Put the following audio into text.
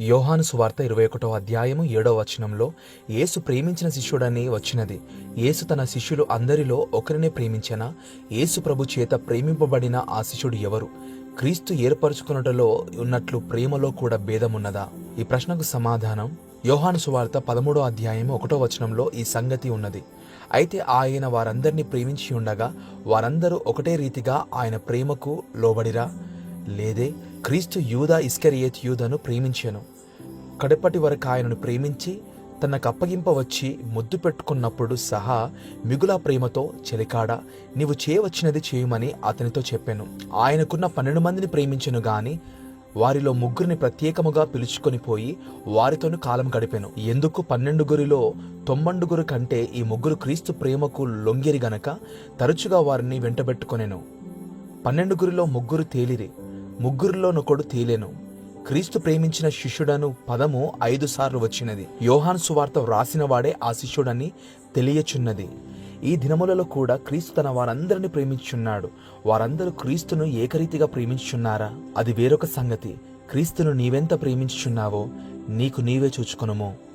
యోహాను సువార్త ఇరవై ఒకటో అధ్యాయము ఏడో వచనంలో యేసు ప్రేమించిన శిష్యుడని వచ్చినది. యేసు తన శిష్యులు అందరిలో ఒకరినే ప్రేమించిన? యేసు ప్రభు చేత ప్రేమింపబడిన ఆ శిష్యుడు ఎవరు? క్రీస్తు ఏర్పరచుకున్నటలో ఉన్నట్లు ప్రేమలో కూడా భేదమున్నదా? ఈ ప్రశ్నకు సమాధానం యోహాను సువార్త పదమూడో అధ్యాయం ఒకటో వచనంలో ఈ సంగతి ఉన్నది. అయితే ఆయన వారందరినీ ప్రేమించి ఉండగా వారందరూ ఒకటే రీతిగా ఆయన ప్రేమకు లోబడిరా? లేదే క్రీస్తు యూదా ఇస్కరియేత్ యూదను ప్రేమించాను. కడపటి వరకు ఆయనను ప్రేమించి తనకు అప్పగింపవచ్చి ముద్దు పెట్టుకున్నప్పుడు సహా మిగుల ప్రేమతో చెలికాడ నీవు చేయవచ్చినది చేయమని అతనితో చెప్పాను. ఆయనకున్న పన్నెండు మందిని ప్రేమించెను గాని వారిలో ముగ్గురిని ప్రత్యేకముగా పిలుచుకొని పోయి వారితోను కాలం గడిపాను. ఎందుకు పన్నెండుగురిలో తొమ్మండుగురు కంటే ఈ ముగ్గురు క్రీస్తు ప్రేమకు లొంగిరి గనక తరచుగా వారిని వెంటబెట్టుకొనెను. పన్నెండుగురిలో ముగ్గురు తేలిరి. ముగ్గురిలోనొకడు తేలేను. క్రీస్తు ప్రేమించిన శిష్యుడను పదము ఐదు సార్లు వచ్చినది. యోహాన్ సువార్త వ్రాసిన వాడే ఆ శిష్యుడని తెలియచున్నది. ఈ దినములలో కూడా క్రీస్తు తన వారందరిని ప్రేమించున్నాడు వారందరూ క్రీస్తును ఏకరీతిగా ప్రేమించున్నారా అది వేరొక సంగతి. క్రీస్తును నీవెంత ప్రేమించుచున్నావో నీకు నీవే చూచుకొనుము.